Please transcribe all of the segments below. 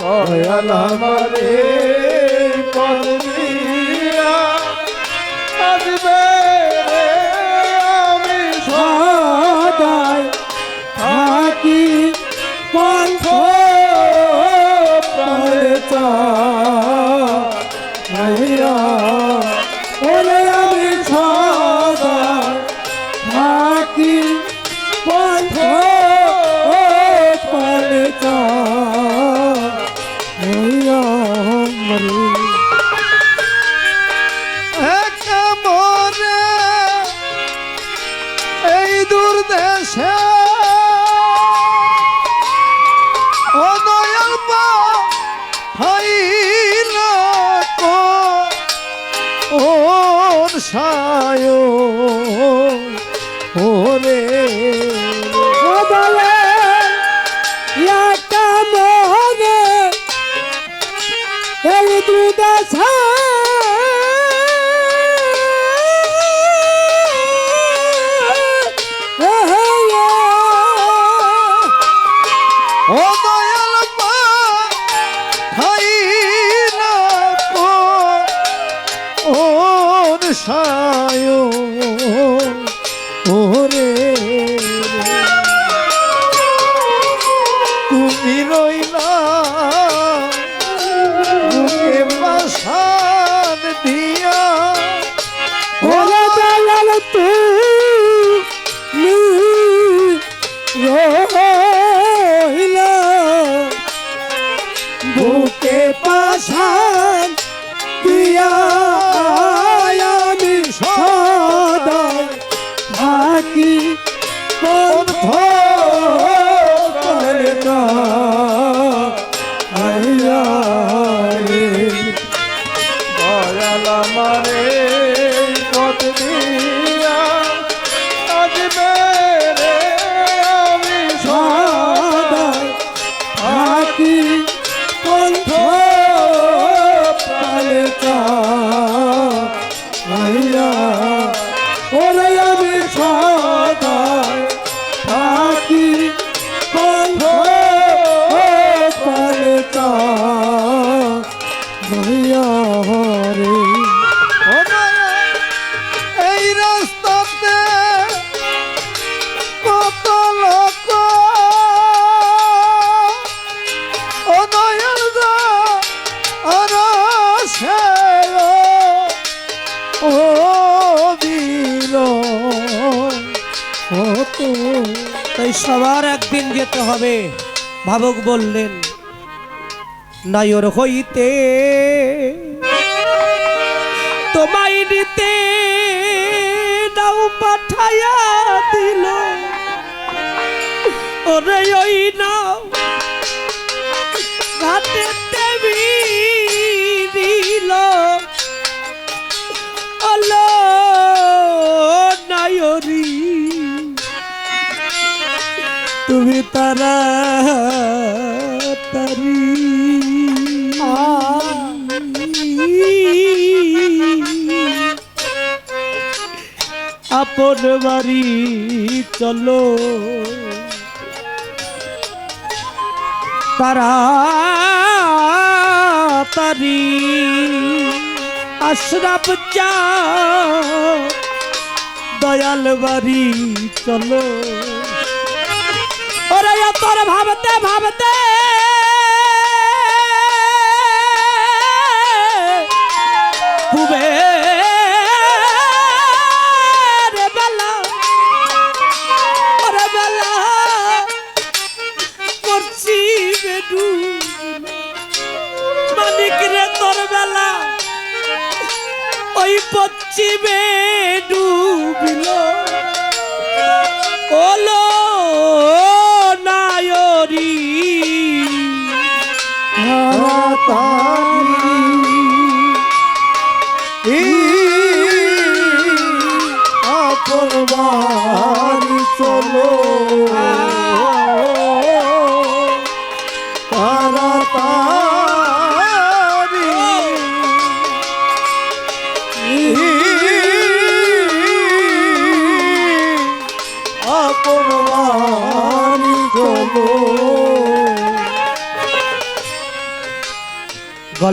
দয়াল আমারে পদবিয়া আসবে আমি সদায় থাকি পন্থ প্রাণ ছায় সাধক বললেন, নায়র হইতে তোমায় নিতে দাও পাঠাইয়া দিল। ওরে ওই নাও, ঘাটে দেবী দিল। অলো নায়রী, তুমি তারা আপন বাড়ি চলো। তারি আশ্রাপ চা দয়াল বাড়ি চলো। ওরে তোর ভাবতে ভাবতে পশ্চিমে ডুবিল। ওলো নায়রী। হ্যাঁ, তারি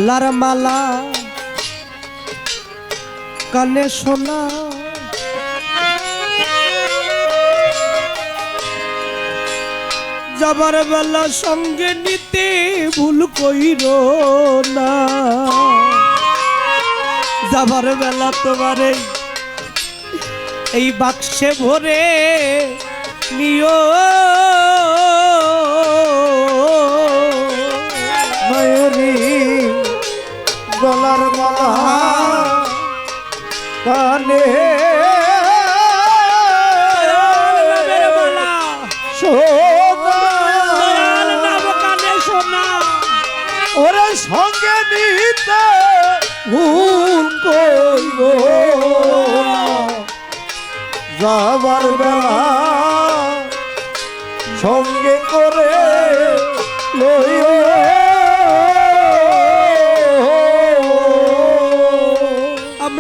গলার মালা, কানে শোনা। যাবার বেলা সঙ্গে নিতে ভুল কইর না। যাবার বেলা তোমার এই বাক্সে ভরে নিও। গলার মালা কানে। ওরে সঙ্গে নিতে ভুল কইব যাবার বেলা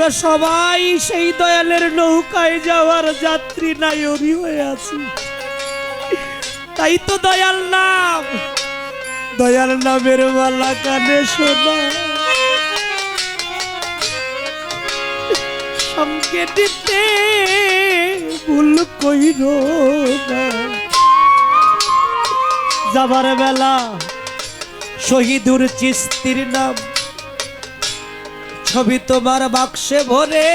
আমরা সবাই সেই দয়ালের নৌকায় যাওয়ার যাত্রী নায়রি হয়ে আছি। তাই তো দয়াল নাম। দয়াল নামের মালা কানে শোনা। সঙ্গে দিতে ভুল কইর যাবার বেলা শহীদুর চিস্তির নাম ছবি তোমার বাক্সে ভরে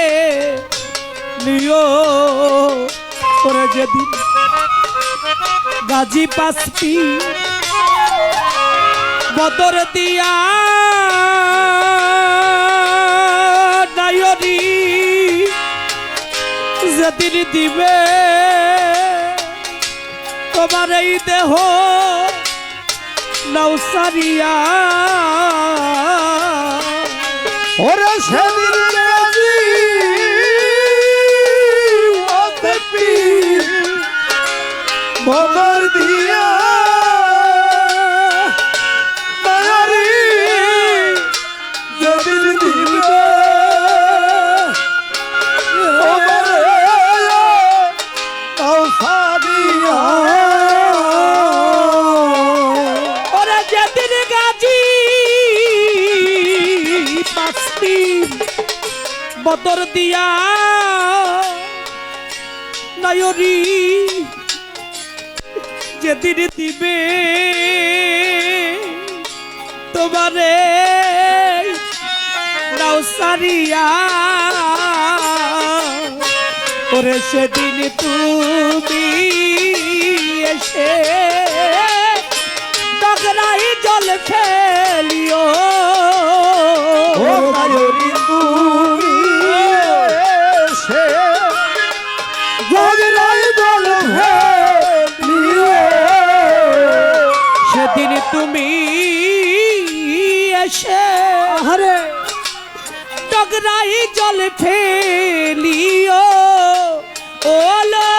নিও। করে যেদিন গাজী পাসপি বদর দিয়া নায়রি যেদিন দিবে তোমার এই দেহ নৌসারিয়া ওরে সেদিন রাজি ওতে পীর বদর দিয়া পাঁচটি বদর দিয়া নয়রি যেদিন দিবে তোমারে নাউসারিয়া ওরে সেদিন তুমি এসে ডগরাই জল ফেলিও। ও মায়রি তুমি সে জগরাই দল হে সেদিন তুমি এসে হরে ডগরাই জল ফেলিও ওলো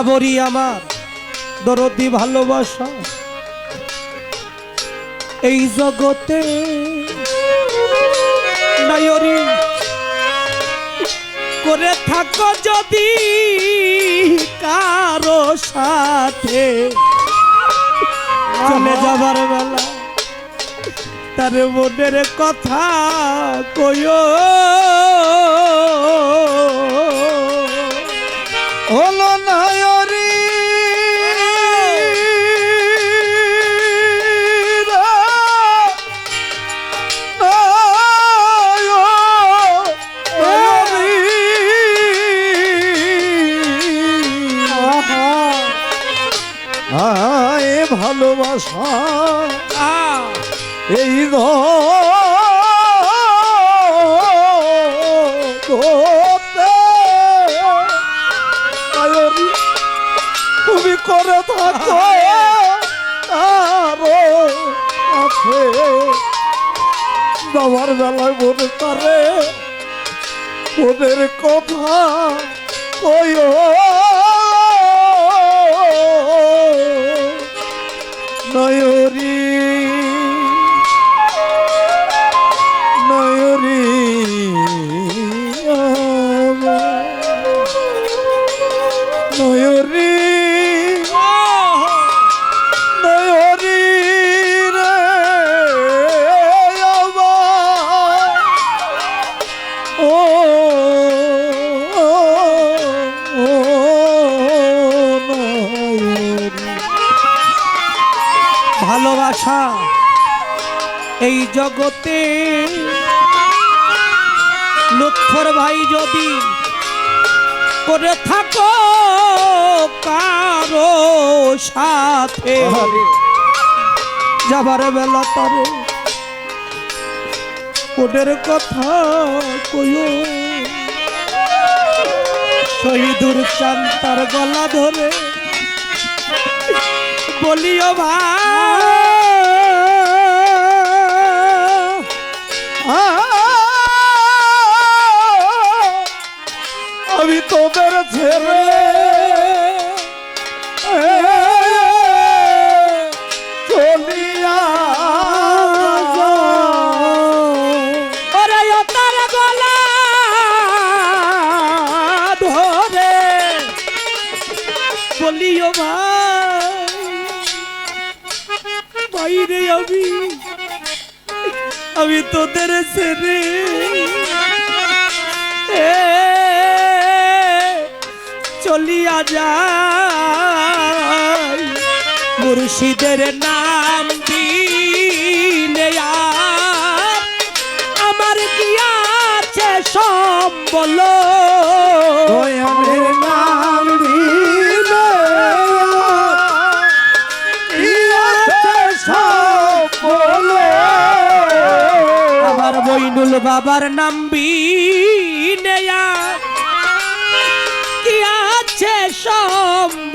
বৈরা বরি আমার দরদি ভালোবাসা। এই জগতে করে থাকো যদি কারও সাথে। চলে যাবার বেলা তার মনের কথা কয়ো এই তুমি করে থাকো আরও আছে যাওয়ার বেলায় মনে করে ওদের কথা কইও। নয়রি এই জগতে লুৎফর ভাই যদি করে থাকো কারও সাথে যাবার বেলা তারে ওদের কথা কইও। শহীদুর চান তার গলা ধরে বলিও ভাই তোদের ধরে। বলিও ভাই বাইরে আমি তোদের ছেড়ে। চলিয়া যাই মুর্শিদের নাম আমার কি আছে নাম সব বলে। আমার বইনুল বাবার নাম বিনে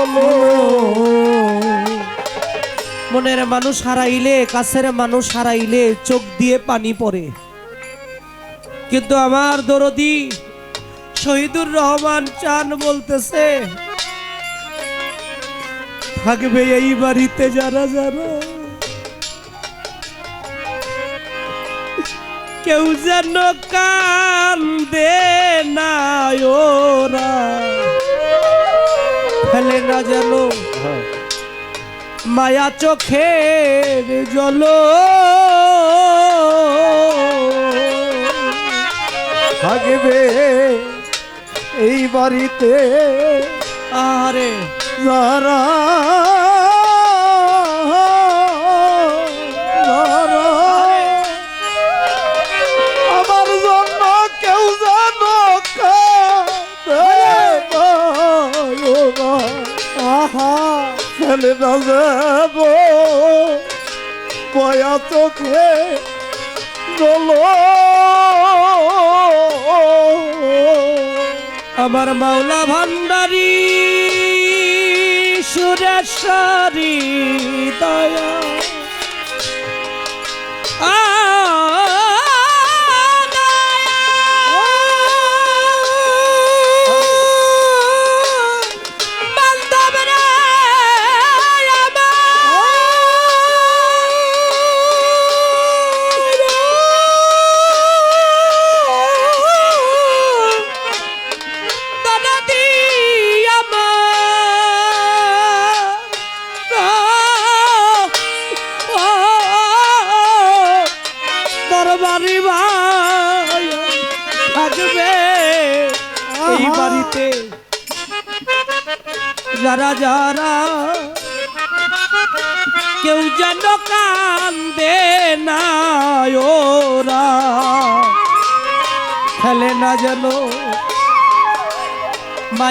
বাড়ি চলো মনের মানুষ হারাইলে, কাছের মানুষ হারাইলে চোখ দিয়ে পানি পড়ে। কিন্তু আমার দরদি শহীদুর রহমান চান বলতেছে, থাকবে এই বাড়িতে যারা যারা, কেউ যেন কান্দে না ওরা। না যেন মায়া চোখে জল। থাকবে এই বাড়িতে। আরে যারা যারা ফেলে না যাব। চলো আমার মাওলা ভান্ডারি সুরেশ্বরী দয়া। আ,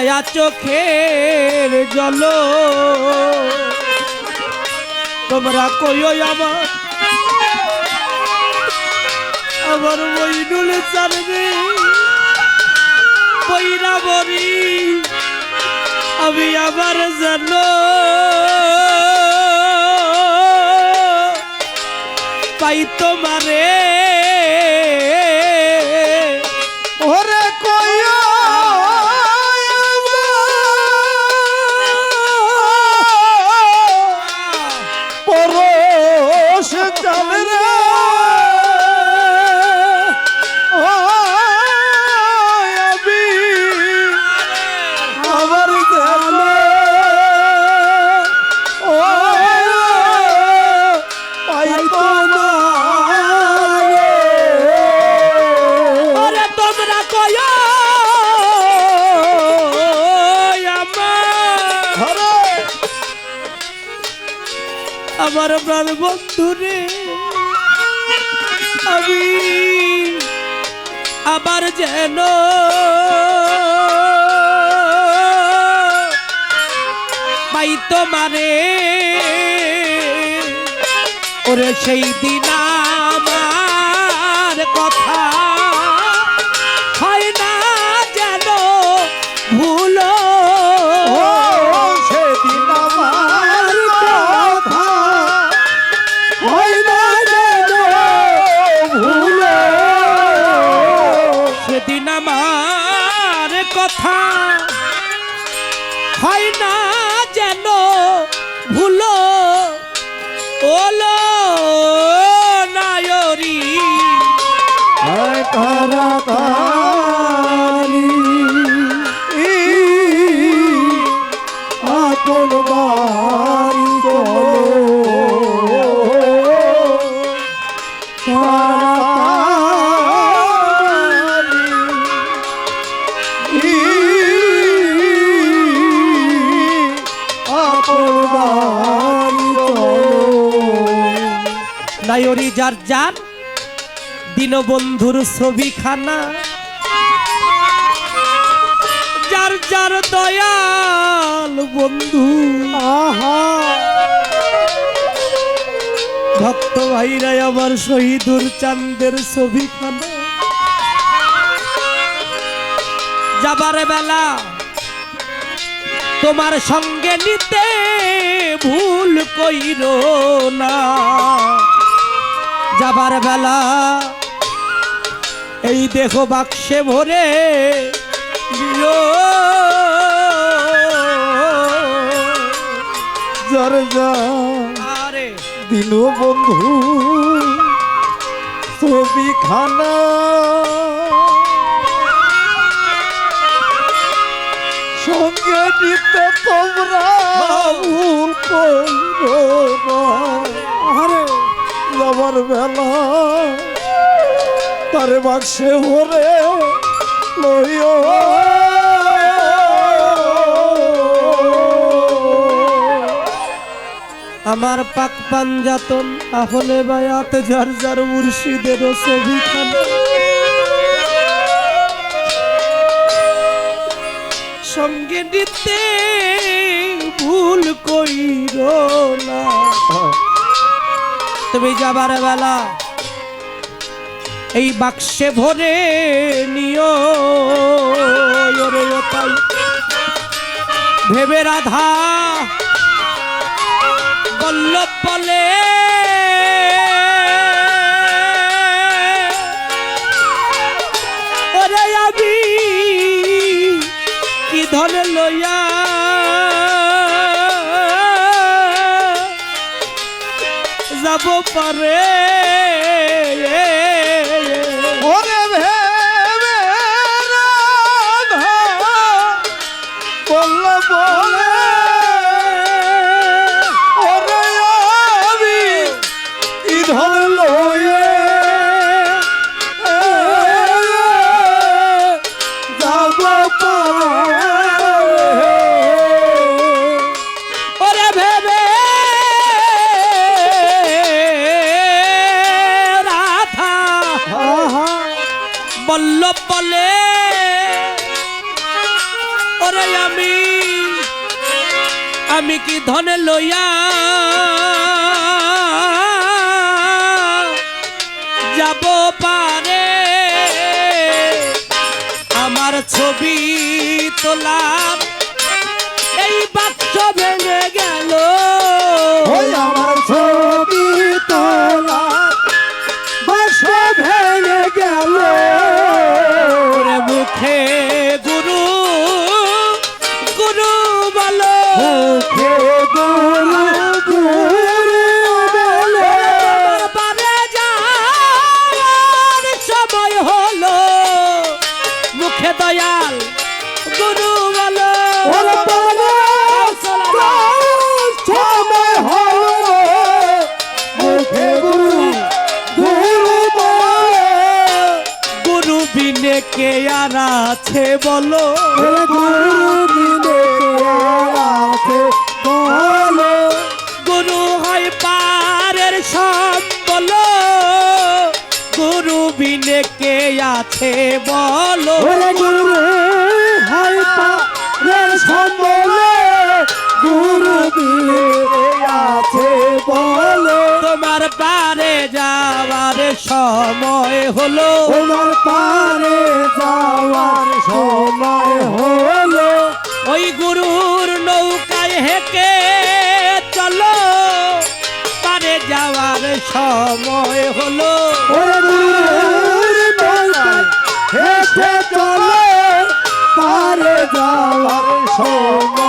মায়া চোখের জল। তোমরা কইও আমার আমার মইনুল চালবে পইরা বরি আমি আবার জানো। পাই তোমারে আমার প্রাণ বন্ধু রে। আমি আবার যেন পাই তোমারে। ওরে সেই দিন তারাতারি আপন বাড়ি নায়রি যার যার। দীনবন্ধুর ছবিখানা। যার যার দয়াল বন্ধু। আহা। ভক্ত ভাইরাই আমার শহীদুর চান্দের ছবিখানা। যাবার বেলা তোমার সঙ্গে নিতে ভুল কইর না। যাবার বেলা এই দেহ বাক্সে ভরে দিন বন্ধু ছবি খানা সঙ্গে নিতে তোমরা ভুল করো না। আরে যাবার বেলা তারে বাক্সে ভরে আমার পাক পাঞ্জাতন আহলে বায়াত যার যার মুর্শিদের ছবি সঙ্গে নিতে ভুল কইর না। তুমি যাবার বেলা। এই বাক্সে ভরে নিও। ভেবে রাধা বল্লভ বলে। ওরে যাব পারে? বলল ধনে লইয়া যাব পারে। আমার ছবি তোলা এই বাক্স ভেঙে কে আর আছে বলো? বলো? গুরু হয় পারের সব বলো। গুরু বিনে কে আছে বলো? গুরু সময় হলো। তোমার পারে যাওয়ার সময় হলো। ওই গুরুর নৌকায় হেঁকে চলো। পারে যাওয়ার সময় হলো। হেঁটে চলে। পারে যাওয়ার সময়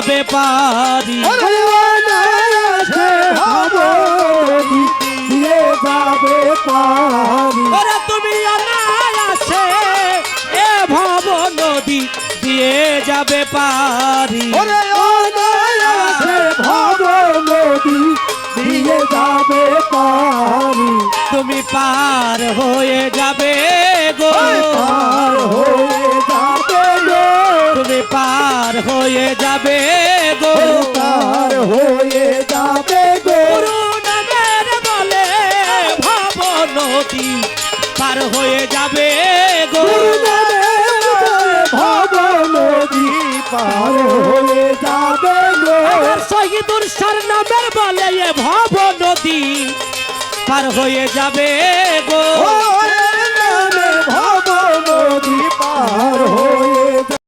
যাবে পারি। দিয়ে যাবে পারি। ওরে তুমি অনায়াসে এ ভব নদী দিয়ে যাবে পারি। ওরে অনায়াসে ভাব নদী দিয়ে যাবে পারি। তুমি পার হয়ে যাবে গো। পার হয়ে হয়ে যাবে গো। পার হয়ে যাবে গো। গুরু নামের বলে ভব নদী পার হয়ে যাবে গো। ভব নদী পার হয়ে যাবে গো। শহীদুর সার নামের বলে এ ভব নদী পার হয়ে যাবে গো। ভব নদী পার হয়ে